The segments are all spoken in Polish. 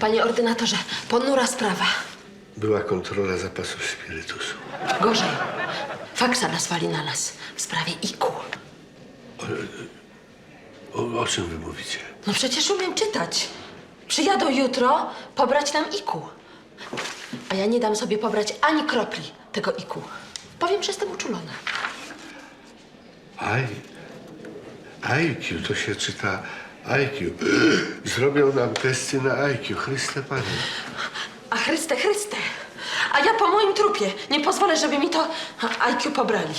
Panie ordynatorze, ponura sprawa. Była kontrola zapasów spirytusu. Gorzej. Faksa naswali na nas w sprawie IQ. O, o czym wy mówicie? No przecież umiem czytać. Przyjadą jutro pobrać nam IQ. A ja nie dam sobie pobrać ani kropli tego IQ. Powiem, że jestem uczulona. I, IQ, to się czyta IQ. Zrobią nam testy na IQ, Chryste Panie. A Chryste, Chryste! A ja po moim trupie nie pozwolę, żeby mi to IQ pobrali.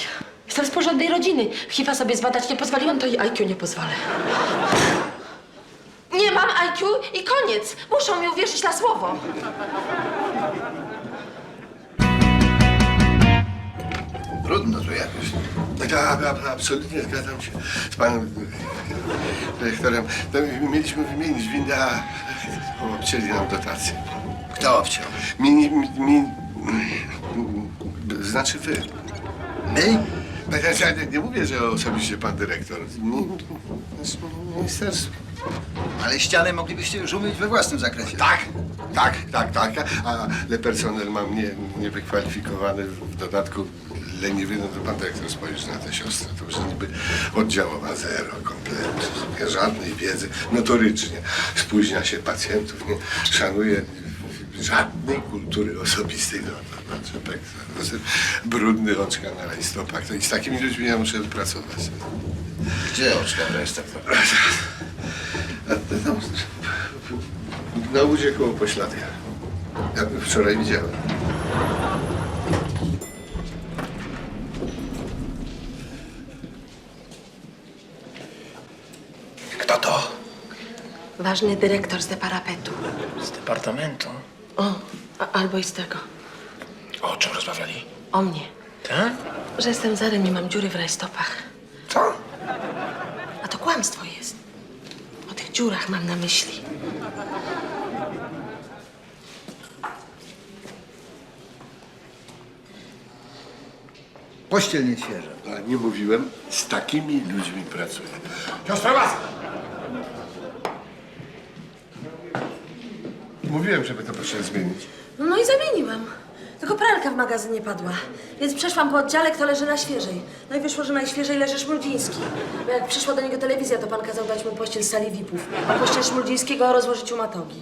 Jestem z porządnej rodziny. HIV sobie zbadać nie pozwoliłam, to i IQ nie pozwolę. Nie mam IQ i koniec. Muszą mi uwierzyć na słowo. Trudno tu jakoś. Tak, a, a, absolutnie zgadzam się z panem dyrektorem. To mieliśmy wymienić windę, a obcięli nam dotację. Kto obciął? Mi, mi, mi, znaczy wy. My? Tak, ja, nie, nie mówię, że osobiście pan dyrektor. Mi, ministerstwo. Ale ścianę moglibyście już umyć we własnym zakresie. Tak, tak, tak, tak. Ale personel mam nie, niewykwalifikowany, w dodatku leniwy, no to pan dyrektor spojrzy na tę siostrę, to już niby oddziałowa zero, kompletnie, żadnej wiedzy, notorycznie. Spóźnia się pacjentów, nie szanuje żadnej kultury osobistej. No, no, no, czepek, no, brudny oczka na rajstopach. To i z takimi ludźmi ja muszę pracować. Gdzie oczka reszta? A, no, na łudzie koło pośladka. Ja wczoraj widziałem. Kto to? Ważny dyrektor z deparapetu. Z departamentu. O, a, albo i z tego. O czym rozmawiali? O mnie. Tak? Że jestem zarem i mam dziury w rajstopach. Co? A to kłamstwo jest. O tych dziurach mam na myśli. Pościel nie świeża. Ale nie mówiłem, z takimi ludźmi pracuję. Siostra! Mówiłem, żeby to proszę zmienić. No i zamieniłam. Tylko pralka w magazynie padła. Więc przeszłam po oddziale, kto leży na świeżej. No i wyszło, że najświeżej leży Szmuldziński. Bo jak przyszła do niego telewizja, to pan kazał dać mu pościel z sali VIP-ów. A pościel Szmuldzińskiego o rozłożyciu matogi.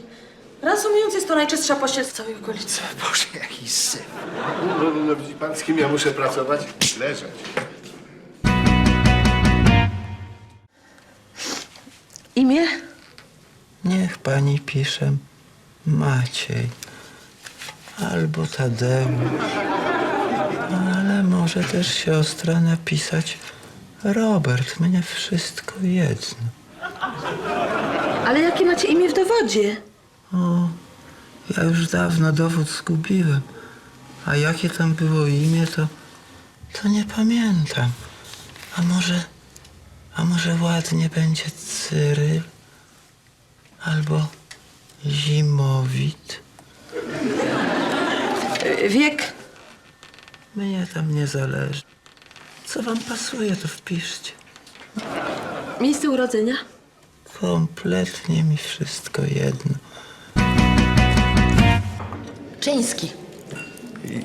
Reasumując, jest to najczystsza pościel z całej okolicy. Boże, jaki syf. No, no, no widzi pan, z kim ja muszę pracować? Leżeć. Imię? Niech pani pisze Maciej albo Tadeusz, ale może też siostra napisać Robert. Mnie wszystko jedno. Ale jakie macie imię w dowodzie? O, ja już dawno dowód zgubiłem. A jakie tam było imię, to, to nie pamiętam. A może, a może ładnie będzie Cyryl? Albo Zimowit? Wiek? Mnie tam nie zależy. Co wam pasuje, to wpiszcie. Miejsce urodzenia? Kompletnie mi wszystko jedno. Czyński.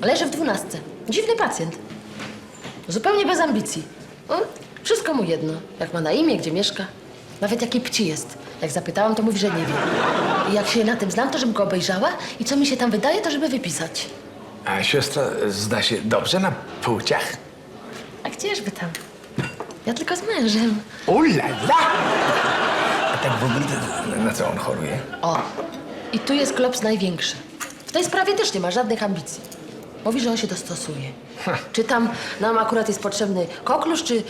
Leży w dwunastce. Dziwny pacjent. Zupełnie bez ambicji. Wszystko mu jedno. Jak ma na imię, gdzie mieszka. Nawet jaki pci jest. Jak zapytałam, to mówi, że nie wie. I jak się na tym znam, to żebym go obejrzała i co mi się tam wydaje, to żeby wypisać. A siostra zda się dobrze na płciach? A gdzieżby tam? Ja tylko z mężem. Ulala! A tak w ogóle to na co on choruje? O, i tu jest klops największy. W tej sprawie też nie ma żadnych ambicji. Mówi, że on się dostosuje. Czy tam nam akurat jest potrzebny koklusz, czy y,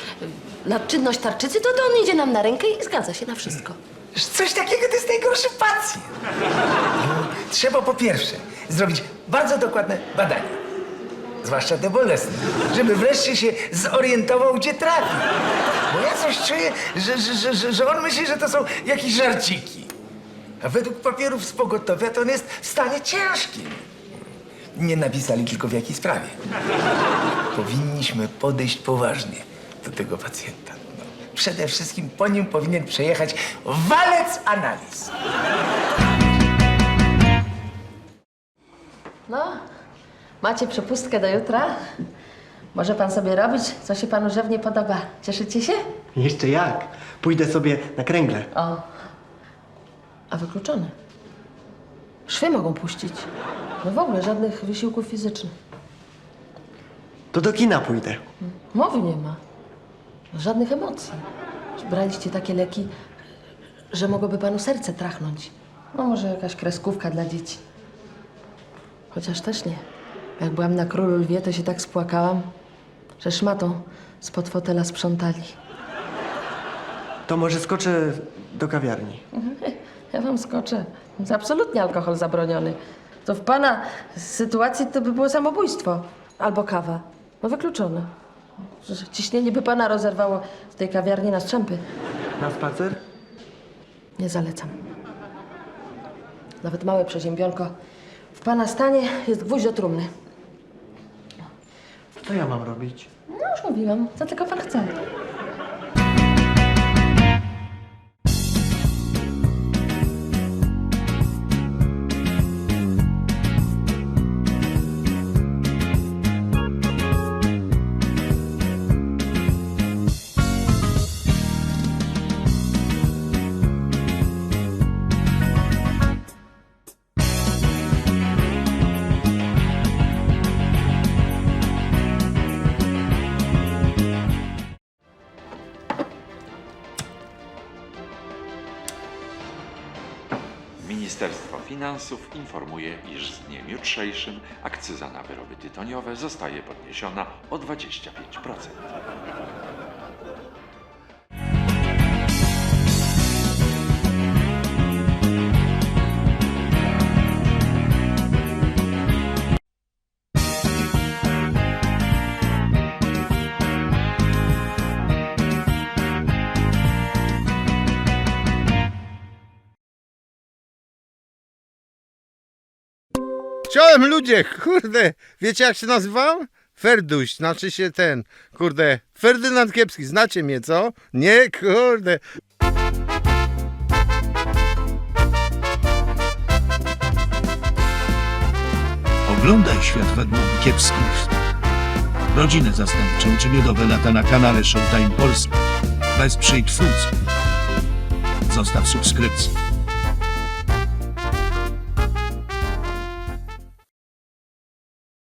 nadczynność tarczycy, to, to on idzie nam na rękę i zgadza się na wszystko. Że Coś takiego to jest najgorszy pacjent. Trzeba po pierwsze zrobić bardzo dokładne badania. Zwłaszcza te bolesne. Żeby wreszcie się zorientował, gdzie trafi. Bo ja coś czuję, że, że, że, że, że on myśli, że to są jakieś żarciki. A według papierów z pogotowia to on jest w stanie ciężkim. Nie napisali tylko w jakiej sprawie. Powinniśmy podejść poważnie do tego pacjenta. Przede wszystkim po nim powinien przejechać walec analiz. No, macie przepustkę do jutra. Może pan sobie robić, co się panu żywnie podoba. Cieszycie się? Jeszcze jak? Pójdę sobie na kręgle. O. A wykluczone. Szwy mogą puścić. No w ogóle żadnych wysiłków fizycznych. To do kina pójdę. Mowy nie ma. Żadnych emocji. Braliście takie leki, że mogłoby panu serce trachnąć. No może jakaś kreskówka dla dzieci. Chociaż też nie. Jak byłam na Królu Lwie, to się tak spłakałam, że szmatą spod fotela sprzątali. To może skoczę do kawiarni. Ja wam skoczę. Jest absolutnie alkohol zabroniony. To w pana sytuacji to by było samobójstwo. Albo kawa. No wykluczone. Ciśnienie by pana rozerwało w tej kawiarni na strzępy. Na spacer? Nie zalecam. Nawet małe przeziębionko. W pana stanie jest gwóźdź do trumny. Co ja mam robić? No już mówiłam, co tylko pan chce. Finansów informuje, iż z dniem jutrzejszym akcyza na wyroby tytoniowe zostaje podniesiona o 25%. Czołem ludzie, kurde, wiecie jak się nazywam? Ferduś, znaczy się ten, kurde, Ferdynand Kiepski, znacie mnie, co? Nie, kurde. Oglądaj świat według kiepskich. Rodzinę zastępczą czy miodowe lata na kanale Showtime Polska. Wesprzyj twórców. Zostaw subskrypcję.